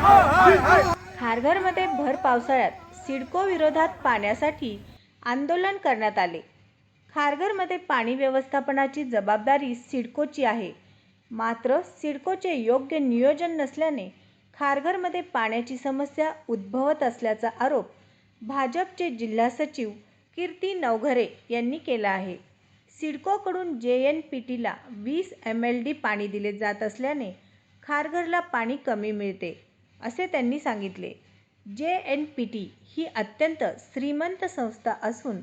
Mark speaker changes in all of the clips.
Speaker 1: खारघरमध्ये भर पावसाळ्यात सिडको विरोधात पाण्यासाठी आंदोलन करण्यात आले. खारघरमध्ये पाणी व्यवस्थापनाची जबाबदारी सिडकोची आहे. मात्र सिडकोचे योग्य नियोजन नसल्याने खारघरमध्ये पाण्याची समस्या उद्भवत असल्याचा आरोप भाजपचे जिल्हा सचिव कीर्ती नवघरे यांनी केला आहे. सिडकोकडून जे एन पी टीला वीस एम एल डी पाणी दिले जात असल्याने खारघरला पाणी कमी मिळते. असे त्यांनी सांगितले. जे एन पी टी ही अत्यंत श्रीमंत संस्था असून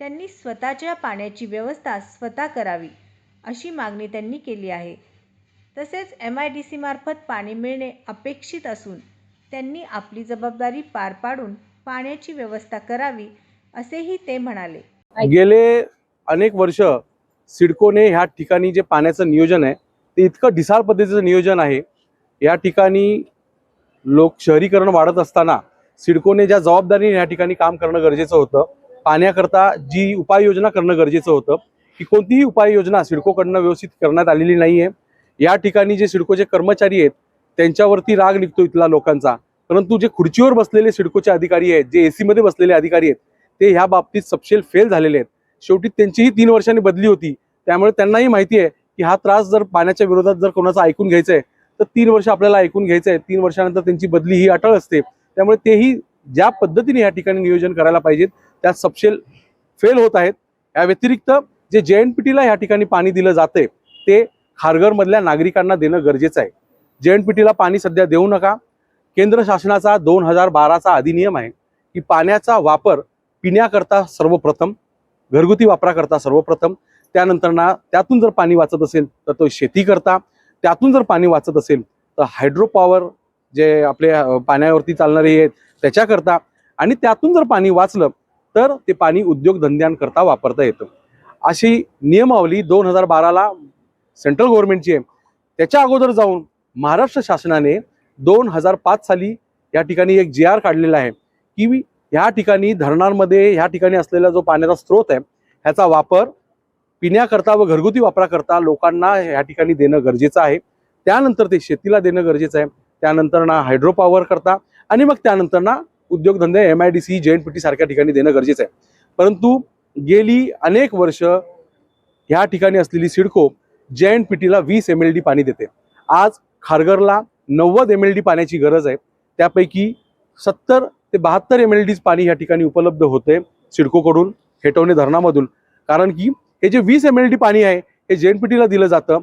Speaker 1: त्यांनी स्वतःच्या पाण्याची व्यवस्था स्वतः करावी अशी मागणी त्यांनी केली आहे. तसेच एम आय डी सीमार्फत पाणी मिळणे अपेक्षित असून त्यांनी आपली जबाबदारी पार पाडून पाण्याची व्यवस्था करावी असेही ते म्हणाले.
Speaker 2: गेले अनेक वर्ष सिडकोने ह्या ठिकाणी जे पाण्याचं नियोजन आहे ते इतकं ढिसाळ पद्धतीचं नियोजन आहे. या ठिकाणी लोक शहरीकरण वाढत असताना सिडकोने ज्या जबाबदारीने या ठिकाणी काम करणं गरजेचं होतं पाण्याकरता जी उपाययोजना करणं गरजेचं होतं की कोणतीही उपाययोजना सिडकोकडनं व्यवस्थित करण्यात आलेली नाही आहे या ठिकाणी जे सिडकोचे कर्मचारी आहेत त्यांच्यावरती राग निघतो इथला लोकांचा. परंतु जे खुर्चीवर बसलेले सिडकोचे अधिकारी आहेत जे एसी मध्ये बसलेले अधिकारी आहेत ते ह्या बाबतीत सपशेल फेल झालेले आहेत. शेवटी त्यांचीही तीन वर्षांनी बदली होती. त्यामुळे त्यांनाही माहिती आहे की हा त्रास जर पाण्याच्या विरोधात जर कोणाचा ऐकून घ्यायचा आहे तर तीन वर्ष आपल्याला ऐकून घ्यायचं आहे. तीन वर्षानंतर त्यांची बदली ही अटळ असते. त्यामुळे तेही ज्या पद्धतीने या ठिकाणी नियोजन करायला पाहिजेत त्या सपशेल फेल होत आहेत. या व्यतिरिक्त जे जे एन पी टीला या ठिकाणी पाणी दिलं जाते ते खारघरमधल्या नागरिकांना देणं गरजेचं आहे. जे एन पी टीला पाणी सध्या देऊ नका. केंद्र शासनाचा दोन हजार बाराचा अधिनियम आहे की पाण्याचा वापर पिण्याकरता सर्वप्रथम घरगुती वापराकरता सर्वप्रथम त्यानंतर ना त्यातून जर पाणी वाचत असेल तर तो शेती करता त्यातून जर पाणी वाचत असेल तर हायड्रो पॉवर जे आपले पाण्यावरती चालणारे आहेत त्याच्याकरता आणि त्यातून जर पाणी वाचलं तर ते पाणी उद्योगधंद्यांकरता वापरता येतं. अशी नियमावली दोन हजार बाराला सेंट्रल गव्हर्नमेंटची आहे. त्याच्या अगोदर जाऊन महाराष्ट्र शासनाने दोन हजार पाच साली या ठिकाणी एक जी आर काढलेला आहे की ह्या ठिकाणी धरणांमध्ये ह्या ठिकाणी असलेला जो पाण्याचा स्रोत आहे ह्याचा वापर पिण्याकरता व घरगुती वापराकरता लोकांना ह्या ठिकाणी देणं गरजेचं आहे. त्यानंतर ते शेतीला देणं गरजेचं आहे. त्यानंतर ना हायड्रो पॉवर करता आणि मग त्यानंतर ना उद्योगधंदे M I D C J N P T सारख्या ठिकाणी देणं गरजेचं आहे. परंतु गेली अनेक वर्ष ह्या ठिकाणी असलेली सिडको जे एन पी टीला वीस एम एल डी पाणी देते. आज खारघरला नव्वद एम एल डी पाण्याची गरज आहे. त्यापैकी सत्तर ते बहात्तर एम एल डीज पाणी या ठिकाणी उपलब्ध होते सिडकोकडून हेटवणे धरणामधून. कारण की हे जे वीस एम एल डी पाणी आहे हे जे एन पी टीला दिलं जातं.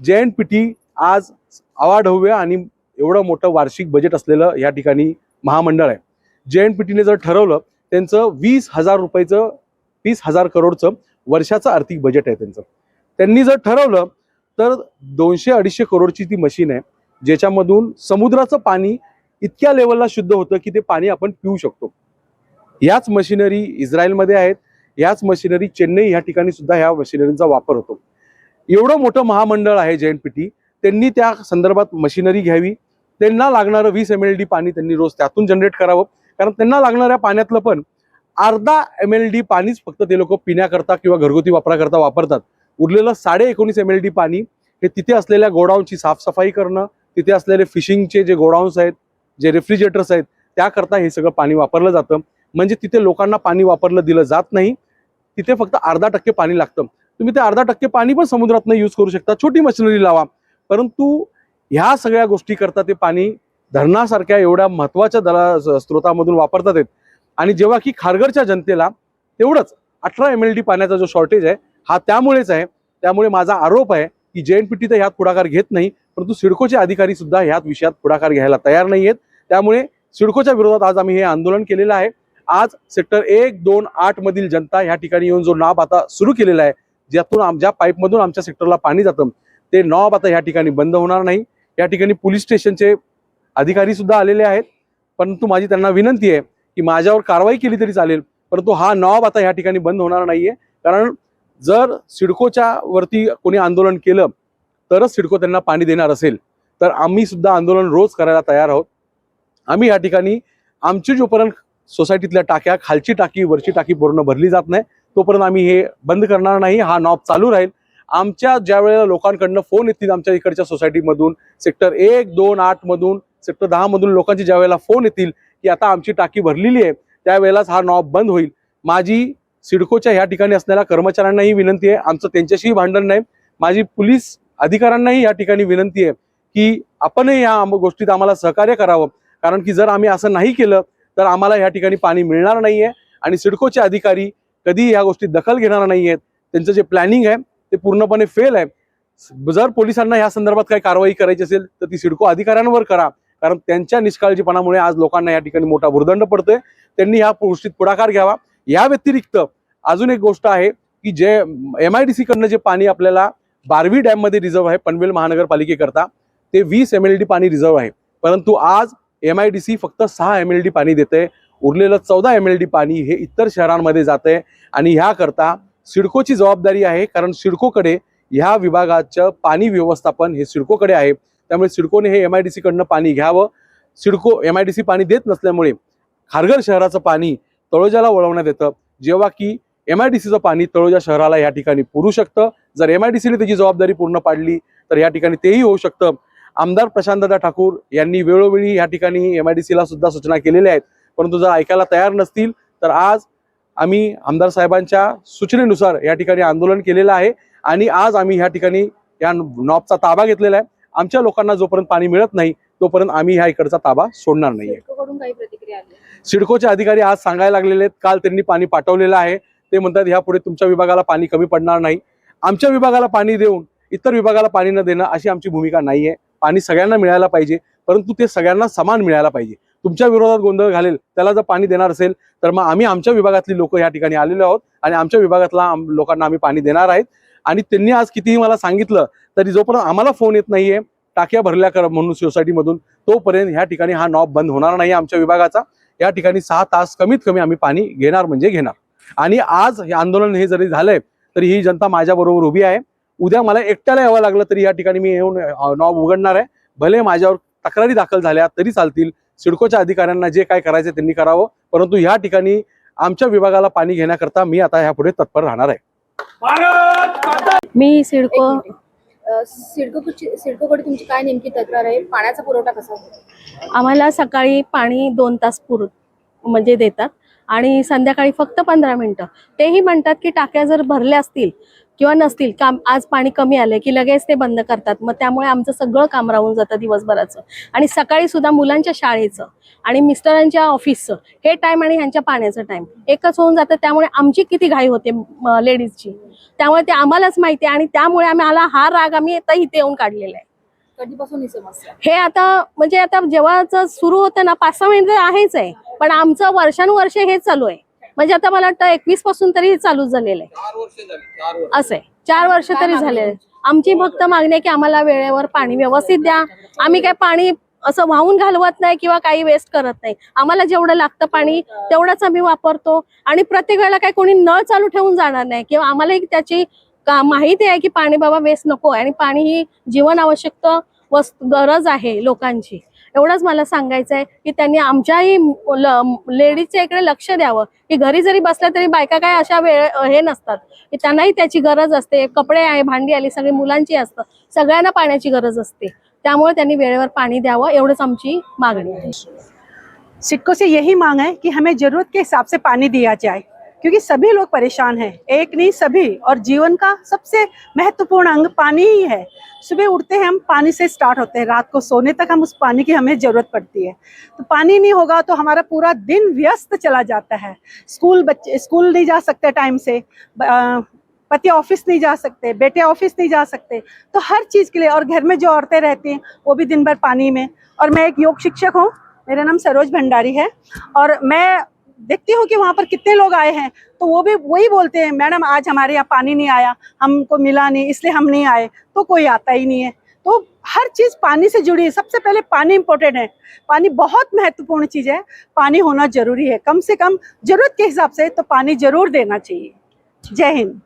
Speaker 2: जे एन पी टी आज अवाढव्य आणि एवढं मोठं वार्षिक बजेट असलेलं या ठिकाणी महामंडळ आहे. जे एन पी टीने जर ठरवलं त्यांचं वीस हजार रुपयाचं वीस हजार करोडचं वर्षाचं आर्थिक बजेट आहे त्यांचं. त्यांनी जर ठरवलं तर दोनशे अडीचशे करोडची ती मशीन आहे ज्याच्यामधून समुद्राचं पाणी इतक्या लेवलला शुद्ध होतं की ते पाणी आपण पिऊ शकतो. याच मशिनरी इस्रायलमध्ये आहेत याच मशिनरी चेन्नई ह्या ठिकाणी सुद्धा ह्या मशिनरींचा वापर होतो. एवढं मोठं महामंडळ आहे जे एन पी टी त्यांनी त्या संदर्भात मशिनरी घ्यावी त्यांना लागणारं वीस एम एल डी पाणी त्यांनी रोज त्यातून जनरेट करावं कारण त्यांना लागणाऱ्या पाण्यातलं पण अर्धा एम एल डी पाणीच फक्त ते लोक पिण्याकरता किंवा घरगुती वापराकरता वापरतात. उरलेलं साडे एकोणीस एम एल डी पाणी हे तिथे असलेल्या गोडाऊनची साफसफाई करणं तिथे असलेले फिशिंगचे जे गोडाऊन्स आहेत जे रेफ्रिजरेटर्स आहेत त्याकरता हे सगळं पाणी वापरलं जातं. म्हणजे तिथे लोकांना पाणी वापरलं दिलं जात नाही. तिथे फक्त अर्धा टक्के पाणी लागतं. तुम्ही ते अर्धा टक्के पाणी पण समुद्रातनं यूज करू शकता. छोटी मशिनरी लावा. परंतु ह्या सगळ्या गोष्टी करता ते पाणी धरणासारख्या एवढ्या महत्त्वाच्या दला स्रोतामधून वापरतात आहेत. आणि जेव्हा की खारघरच्या जनतेला तेवढंच अठरा एम एल डी पाण्याचा जो शॉर्टेज आहे हा त्यामुळेच आहे. त्यामुळे माझा आरोप आहे की जे एन पी टी तर ह्यात पुढाकार घेत नाही परंतु सिडकोचे अधिकारी सुद्धा ह्यात विषयात पुढाकार घ्यायला तयार नाही आहेत त्यामुळे सिडकोच्या विरोधात आज आम्ही हे आंदोलन केलेलं आहे. आज सेक्टर एक दोन आठ मधील जनता ह्या ठिकाणी येऊन जो नाब आता सुरू केलेला आहे ज्यातून आमच्या पाईपमधून आमच्या सेक्टरला पाणी जातं ते नॉब आता ह्या ठिकाणी बंद होणार नाही. या ठिकाणी पोलीस स्टेशनचे अधिकारी सुद्धा आलेले आहेत. परंतु माझी त्यांना विनंती आहे की माझ्यावर कारवाई केली तरी चालेल परंतु हा नॉब आता ह्या ठिकाणी बंद होणार नाहीये. कारण जर सिडकोच्या वरती कोणी आंदोलन केलं तरच सिडको त्यांना पाणी देणार असेल. तर आम्ही सुद्धा आंदोलन रोज करायला तयार आहोत. आम्ही या ठिकाणी आमची जोपर्यंत सोसायटीतल्या टाक्या खालची टाकी वरची टाकी पूर्ण भरली जात नाही. तोपर्यंत आम्ही हे बंद करणार नाही. हा नॉब चालू राहील. आमच्या ज्या वेळेला लोकांकडनं फोन येतील आमच्या इकडच्या सोसायटीमधून सेक्टर एक दोन आठ मधून सेक्टर दहा मधून लोकांची ज्या वेळेला फोन येतील की आता आमची टाकी भरलेली आहे त्यावेळेलाच हा नॉब बंद होईल. माझी सिडकोच्या ह्या ठिकाणी असणाऱ्या कर्मचाऱ्यांनाही विनंती आहे. आमचं त्यांच्याशीही भांडण नाही. माझी पोलीस अधिकाऱ्यांनाही या ठिकाणी विनंती आहे की आपणही या गोष्टीत आम्हाला सहकार्य करावं. कारण की जर आम्ही असं नाही केलं तर आम्हाला या ठिकाणी पाणी मिळणार नाहीये आणि सिडकोचे अधिकारी कधी या गोष्टीत दखल घेणार नाही आहेत त्यांचं जे प्लॅनिंग आहे ते पूर्णपणे फेल आहे. जर पोलिसांना या संदर्भात काही कारवाई करायची असेल तर ती सिडको अधिकाऱ्यांवर करा. कारण त्यांच्या निष्काळजीपणामुळे आज लोकांना या ठिकाणी मोठा भुर्दंड पडतोय. त्यांनी ह्या गोष्टीत पुढाकार घ्यावा. या व्यतिरिक्त अजून एक गोष्ट आहे की जे एम आय डी सी कडनं जे पाणी आपल्याला बारवी डॅममध्ये रिझर्व्ह रिझर्व आहे पनवेल महानगरपालिकेकरता ते वीस एम एल डी पाणी रिझर्व आहे. परंतु आज एम आय डी सी फक्त सहा एम एल डी पाणी देते उरलेलं चौदा एम एल डी पाणी हे इतर शहरांमध्ये जाते आणि ह्याकरता सिडकोची जबाबदारी आहे कारण सिडकोकडे ह्या विभागाचं पाणी व्यवस्थापन हे सिडकोकडे आहे. त्यामुळे सिडकोने हे एम आय डी सीकडनं पाणी घ्यावं. CIDCO M I D C पाणी देत नसल्यामुळे खारघर शहराचं पाणी तळोजाला वळवण्यात येतं. जेव्हा की एम आय डी सीचं पाणी तळोजा शहराला या ठिकाणी पुरू शकतं. जर एम आय डी सीने त्याची जबाबदारी पूर्ण पाडली तर या ठिकाणी तेही होऊ शकतं. आमदार प्रशांतदा ठाकूर यांनी वेळोवेळी या ठिकाणी एम आय डी सीला सुद्धा सूचना केलेल्या आहेत. परंतु जर ऐकायला तयार नसतील तर आज आम्ही आमदार साहेबांच्या सूचनेनुसार या ठिकाणी आंदोलन केलेलं आहे आणि आज आम्ही या ठिकाणी या नॉबचा ताबा घेतलेला आहे. आमच्या लोकांना जोपर्यंत पाणी मिळत नाही तोपर्यंत आम्ही ह्या इकडचा ताबा सोडणार
Speaker 3: आली?
Speaker 2: सिडकोचे अधिकारी आज सांगायला लागलेले आहेत काल त्यांनी पाणी पाठवलेलं आहे. ते म्हणतात ह्यापुढे तुमच्या विभागाला पाणी कमी पडणार नाही. आमच्या विभागाला पाणी देऊन इतर विभागाला पाणी न देणं अशी आमची भूमिका नाहीये. पाणी सगळ्यांना मिळायला पाहिजे परंतु ते सगळ्यांना समान मिळायला पाहिजे. तुमच्या विरोधात गोंधळ घालेल त्याला जर पाणी देणार असेल तर मग आम्ही आमच्या विभागातली लोक या ठिकाणी आलेलो आहोत आणि आमच्या विभागातला आम- लोकांना आम्ही पाणी देणार आहेत. आणि त्यांनी आज कितीही मला सांगितलं तरी जोपर्यंत आम्हाला फोन येत नाहीये टाक्या भरल्या कर म्हणून सोसायटीमधून तोपर्यंत ह्या ठिकाणी हा नॉब बंद होणार नाही आमच्या विभागाचा. या ठिकाणी सहा तास कमीत कमी आम्ही पाणी घेणार म्हणजे घेणार. आणि आज हे आंदोलन हे जरी झालंय तरी ही जनता माझ्याबरोबर उभी आहे. उद्या मला एकट्याला यावं लागलं तरी या ठिकाणी मी येऊन नॉब उघडणार आहे. भले माझ्यावर तक्रारी दाखल झाल्या तरी चालतील. सिडकोच्या अधिकाऱ्यांना जे काय करायचं त्यांनी करावं. परंतु या ठिकाणी आमच्या विभागाला पाणी घेण्याकरता मी आता ह्यापुढे तत्पर राहणार आहे.
Speaker 4: मी सिडको
Speaker 3: सिडको सिडकोकडे तुमची काय नेमकी तक्रार आहे? पाण्याचा पुरवठा कसा होतो?
Speaker 4: आम्हाला सकाळी पाणी दोन तास पुर म्हणजे देतात. आणि संध्याकाळी फक्त पंधरा मिनिटं. तेही म्हणतात की टाक्या जर भरल्या असतील किंवा नसतील काम आज पाणी कमी आले की लगेच ते बंद करतात. मग त्यामुळे आमचं सगळं काम राहून जातं दिवसभराचं. आणि सकाळी सुद्धा मुलांच्या शाळेचं आणि मिस्टरांच्या ऑफिसचं हे टाइम आणि ह्यांच्या पाण्याचं टाइम एकच होऊन जातं. त्यामुळे आमची किती घाई होते लेडीजची त्यामुळे ते आम्हालाच माहिती आहे आणि त्यामुळे आम्ही आला हा राग आम्ही आता इथे येऊन काढलेला आहे.
Speaker 3: कधीपासून ही समस्या?
Speaker 4: हे आता म्हणजे आता जेव्हा सुरू होतं ना पाच सहा महिने आहेच आहे. पण आमचं वर्षानुवर्ष हेच चालू आहे. म्हणजे आता मला वाटतं एकवीसपासून तरी हे चालूच झालेलं आहे. असं आहे. चार वर्ष तरी झाले? आमची फक्त मागणी आहे की आम्हाला वेळेवर पाणी व्यवस्थित द्या. आम्ही काय पाणी असं वाहून घालवत नाही किंवा काही वेस्ट करत नाही. आम्हाला जेवढं लागतं पाणी तेवढंच आम्ही वापरतो. आणि प्रत्येक वेळेला काही कोणी नळ चालू ठेवून जाणार नाही किंवा आम्हालाही त्याची का- माहिती आहे की पाणी बाबा वेस्ट नको आहे. आणि पाणी ही जीवन आवश्यक वस्तू गरज आहे लोकांची. एवढंच मला सांगायचं आहे की त्यांनी आमच्याही लेडीजच्या इकडे लक्ष द्यावं. की घरी जरी बसल्या तरी बायका काय अशा वेळ हे नसतात. की त्यांनाही त्याची गरज असते. कपडे आहे भांडी आली सगळी मुलांची असतं. सगळ्यांना पाण्याची गरज असते. त्यामुळे त्यांनी वेळेवर पाणी द्यावं एवढंच आमची मागणी आहे.
Speaker 5: सिडको से यही मांग है कि हमें जरूरत के हिसाब से पानी दिया जाए. क्योंकि सभी लोग परेशान हैं। एक नहीं, सभी। और जीवन का सबसे महत्वपूर्ण अंग पानी ही है। सुबह उठते हैं हम पानी से स्टार्ट होते हैं। रात को सोने तक हम उस पानी की हमें ज़रूरत पड़ती है। तो पानी नहीं होगा तो हमारा पूरा दिन व्यस्त चला जाता है। स्कूल बच्चे, स्कूल नहीं जा सकते टाइम से। पति ऑफ़िस नहीं जा सकते, बेटे ऑफ़िस नहीं जा सकते। तो हर चीज़ के लिए और घर में जो औरतें रहती हैं, वो भी दिन भर पानी में। और मैं एक योग शिक्षक हूँ। मेरा नाम सरोज भंडारी है। और मैं देखती हूँ कि वहाँ पर कितने लोग आए हैं? तो वो भी वही बोलते हैं, मैडम, आज हमारे यहाँ पानी नहीं आया, हमको मिला नहीं, इसलिए हम नहीं आए तो कोई आता ही नहीं है। तो हर चीज़ पानी से जुड़ी है। सबसे पहले पानी इम्पोर्टेंट है। पानी बहुत महत्वपूर्ण चीज़ है। पानी होना ज़रूरी है। कम से कम ज़रूरत के हिसाब से तो पानी ज़रूर देना चाहिए। जय हिंद।